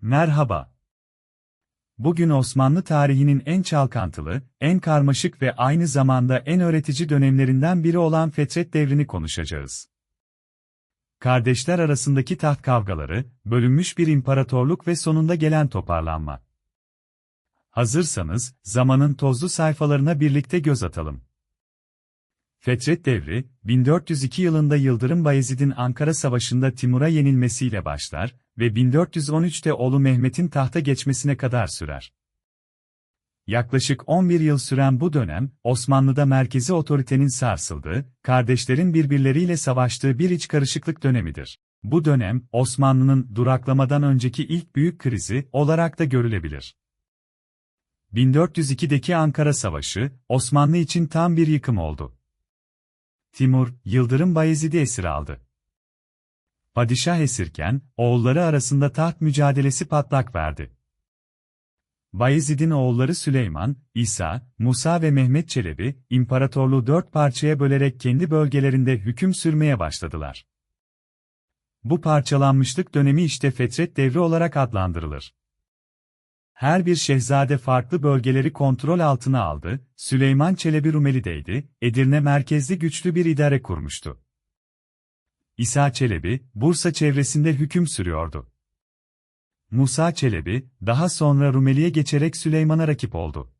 Merhaba. Bugün Osmanlı tarihinin en çalkantılı, en karmaşık ve aynı zamanda en öğretici dönemlerinden biri olan Fetret devrini konuşacağız. Kardeşler arasındaki taht kavgaları, bölünmüş bir imparatorluk ve sonunda gelen toparlanma. Hazırsanız, zamanın tozlu sayfalarına birlikte göz atalım. Fetret devri, 1402 yılında Yıldırım Bayezid'in Ankara Savaşı'nda Timur'a yenilmesiyle başlar ve 1413'te oğlu Mehmet'in tahta geçmesine kadar sürer. Yaklaşık 11 yıl süren bu dönem, Osmanlı'da merkezi otoritenin sarsıldığı, kardeşlerin birbirleriyle savaştığı bir iç karışıklık dönemidir. Bu dönem, Osmanlı'nın duraklamadan önceki ilk büyük krizi olarak da görülebilir. 1402'deki Ankara Savaşı, Osmanlı için tam bir yıkım oldu. Timur, Yıldırım Bayezid'i esir aldı. Padişah esirken, oğulları arasında taht mücadelesi patlak verdi. Bayezid'in oğulları Süleyman, İsa, Musa ve Mehmet Çelebi, imparatorluğu dört parçaya bölerek kendi bölgelerinde hüküm sürmeye başladılar. Bu parçalanmışlık dönemi işte Fetret devri olarak adlandırılır. Her bir şehzade farklı bölgeleri kontrol altına aldı, Süleyman Çelebi Rumeli'deydi, Edirne merkezli güçlü bir idare kurmuştu. İsa Çelebi, Bursa çevresinde hüküm sürüyordu. Musa Çelebi, daha sonra Rumeli'ye geçerek Süleyman'a rakip oldu.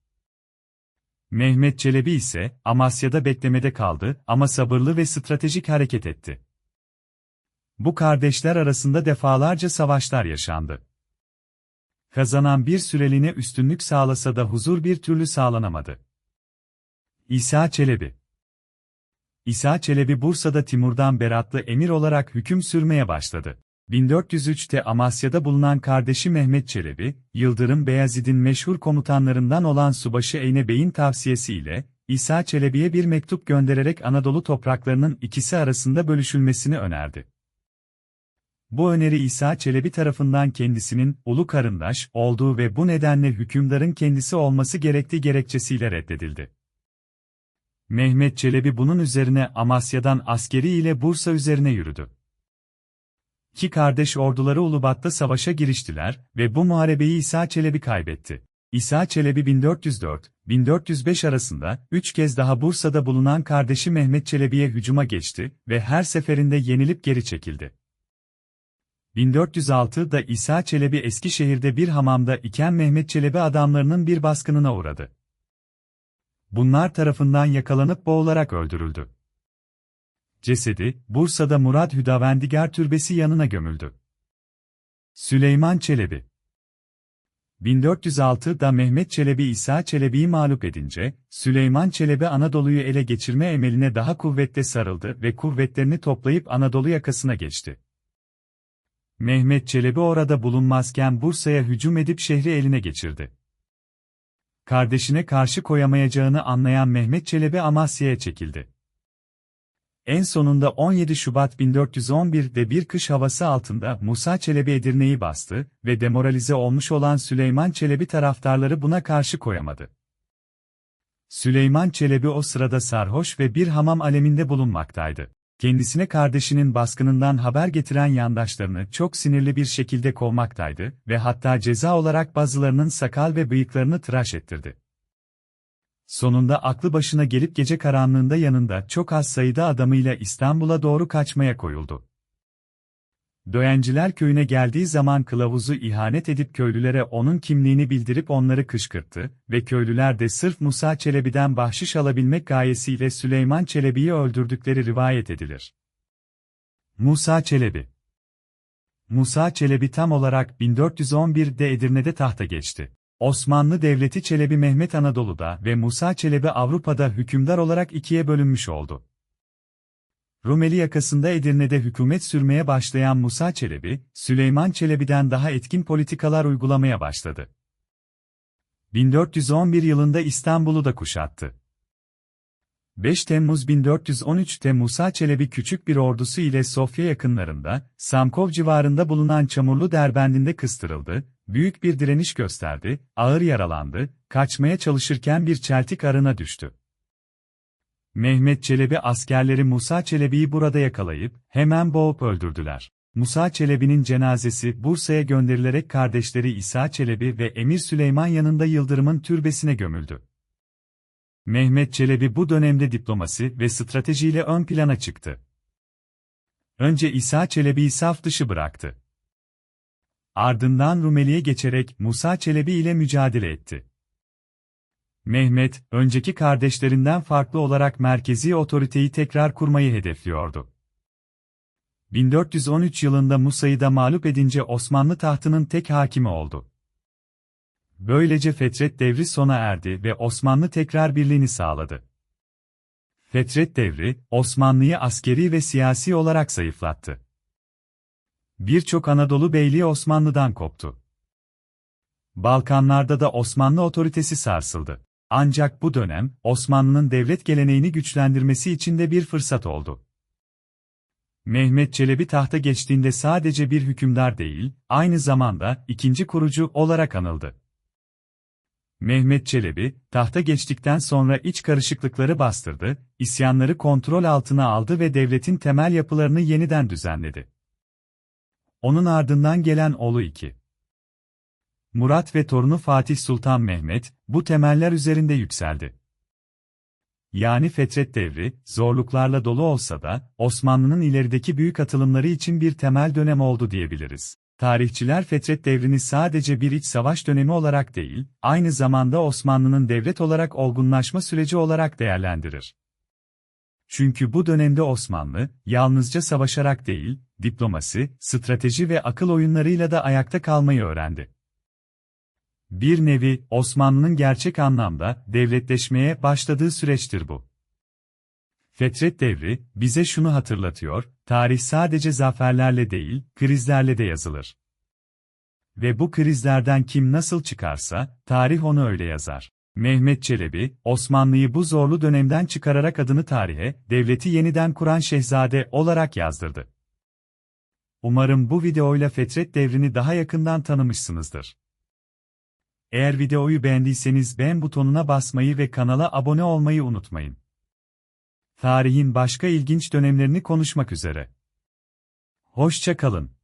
Mehmet Çelebi ise, Amasya'da beklemede kaldı ama sabırlı ve stratejik hareket etti. Bu kardeşler arasında defalarca savaşlar yaşandı. Kazanan bir süreliğine üstünlük sağlasa da huzur bir türlü sağlanamadı. İsa Çelebi İsa Çelebi Bursa'da Timur'dan beratlı emir olarak hüküm sürmeye başladı. 1403'te Amasya'da bulunan kardeşi Mehmet Çelebi, Yıldırım Beyazid'in meşhur komutanlarından olan Subaşı Eyne Bey'in tavsiyesiyle, İsa Çelebi'ye bir mektup göndererek Anadolu topraklarının ikisi arasında bölüşülmesini önerdi. Bu öneri İsa Çelebi tarafından kendisinin ulu karındaş olduğu ve bu nedenle hükümdarın kendisi olması gerektiği gerekçesiyle reddedildi. Mehmet Çelebi bunun üzerine Amasya'dan askeri ile Bursa üzerine yürüdü. İki kardeş orduları Ulubat'ta savaşa giriştiler ve bu muharebeyi İsa Çelebi kaybetti. İsa Çelebi 1404-1405 arasında üç kez daha Bursa'da bulunan kardeşi Mehmet Çelebi'ye hücuma geçti ve her seferinde yenilip geri çekildi. 1406'da İsa Çelebi Eskişehir'de bir hamamda iken Mehmet Çelebi adamlarının bir baskınına uğradı. Bunlar tarafından yakalanıp boğularak öldürüldü. Cesedi, Bursa'da Murad Hüdavendigar Türbesi yanına gömüldü. Süleyman Çelebi 1406'da Mehmet Çelebi İsa Çelebi'yi mağlup edince, Süleyman Çelebi Anadolu'yu ele geçirme emeline daha kuvvetle sarıldı ve kuvvetlerini toplayıp Anadolu yakasına geçti. Mehmet Çelebi orada bulunmazken Bursa'ya hücum edip şehri eline geçirdi. Kardeşine karşı koyamayacağını anlayan Mehmet Çelebi Amasya'ya çekildi. En sonunda 17 Şubat 1411'de bir kış havası altında Musa Çelebi Edirne'yi bastı ve demoralize olmuş olan Süleyman Çelebi taraftarları buna karşı koyamadı. Süleyman Çelebi o sırada sarhoş ve bir hamam aleminde bulunmaktaydı kendisine kardeşinin baskınından haber getiren yandaşlarını çok sinirli bir şekilde kovmaktaydı ve hatta ceza olarak bazılarının sakal ve bıyıklarını tıraş ettirdi. Sonunda aklı başına gelip gece karanlığında yanında çok az sayıda adamıyla İstanbul'a doğru kaçmaya koyuldu. Döyenciler köyüne geldiği zaman kılavuzu ihanet edip köylülere onun kimliğini bildirip onları kışkırttı ve köylüler de sırf Musa Çelebi'den bahşiş alabilmek gayesiyle Süleyman Çelebi'yi öldürdükleri rivayet edilir. Musa Çelebi Musa Çelebi tam olarak 1411'de Edirne'de tahta geçti. Osmanlı Devleti Çelebi Mehmet Anadolu'da ve Musa Çelebi Avrupa'da hükümdar olarak ikiye bölünmüş oldu. Rumeli yakasında Edirne'de hükümet sürmeye başlayan Musa Çelebi, Süleyman Çelebi'den daha etkin politikalar uygulamaya başladı. 1411 yılında İstanbul'u da kuşattı. 5 Temmuz 1413'te Musa Çelebi küçük bir ordusu ile Sofya yakınlarında, Samkov civarında bulunan Çamurlu Derbendinde kıstırıldı, büyük bir direniş gösterdi, ağır yaralandı, kaçmaya çalışırken bir çeltik arına düştü. Mehmet Çelebi askerleri Musa Çelebi'yi burada yakalayıp, hemen boğup öldürdüler. Musa Çelebi'nin cenazesi Bursa'ya gönderilerek kardeşleri İsa Çelebi ve Emir Süleyman yanında Yıldırım'ın türbesine gömüldü. Mehmet Çelebi bu dönemde diplomasi ve stratejiyle ön plana çıktı. Önce İsa Çelebi'yi saf dışı bıraktı. Ardından Rumeli'ye geçerek Musa Çelebi ile mücadele etti. Mehmet, önceki kardeşlerinden farklı olarak merkezi otoriteyi tekrar kurmayı hedefliyordu. 1413 yılında Musa'yı da mağlup edince Osmanlı tahtının tek hakimi oldu. Böylece Fetret devri sona erdi ve Osmanlı tekrar birliğini sağladı. Fetret devri, Osmanlı'yı askeri ve siyasi olarak zayıflattı. Birçok Anadolu beyliği Osmanlı'dan koptu. Balkanlarda da Osmanlı otoritesi sarsıldı. Ancak bu dönem, Osmanlı'nın devlet geleneğini güçlendirmesi için de bir fırsat oldu. Mehmet Çelebi tahta geçtiğinde sadece bir hükümdar değil, aynı zamanda ikinci kurucu olarak anıldı. Mehmet Çelebi, tahta geçtikten sonra iç karışıklıkları bastırdı, isyanları kontrol altına aldı ve devletin temel yapılarını yeniden düzenledi. Onun ardından gelen oğlu 2. Murat ve torunu Fatih Sultan Mehmet, bu temeller üzerinde yükseldi. Yani Fetret devri, zorluklarla dolu olsa da, Osmanlı'nın ilerideki büyük atılımları için bir temel dönem oldu diyebiliriz. Tarihçiler Fetret devrini sadece bir iç savaş dönemi olarak değil, aynı zamanda Osmanlı'nın devlet olarak olgunlaşma süreci olarak değerlendirir. Çünkü bu dönemde Osmanlı, yalnızca savaşarak değil, diplomasi, strateji ve akıl oyunlarıyla da ayakta kalmayı öğrendi. Bir nevi, Osmanlı'nın gerçek anlamda devletleşmeye başladığı süreçtir bu. Fetret devri, bize şunu hatırlatıyor, tarih sadece zaferlerle değil, krizlerle de yazılır. Ve bu krizlerden kim nasıl çıkarsa, tarih onu öyle yazar. Mehmet Çelebi, Osmanlı'yı bu zorlu dönemden çıkararak adını tarihe, devleti yeniden kuran şehzade olarak yazdırdı. Umarım bu videoyla Fetret devrini daha yakından tanımışsınızdır. Eğer videoyu beğendiyseniz beğen butonuna basmayı ve kanala abone olmayı unutmayın. Tarihin başka ilginç dönemlerini konuşmak üzere. Hoşça kalın.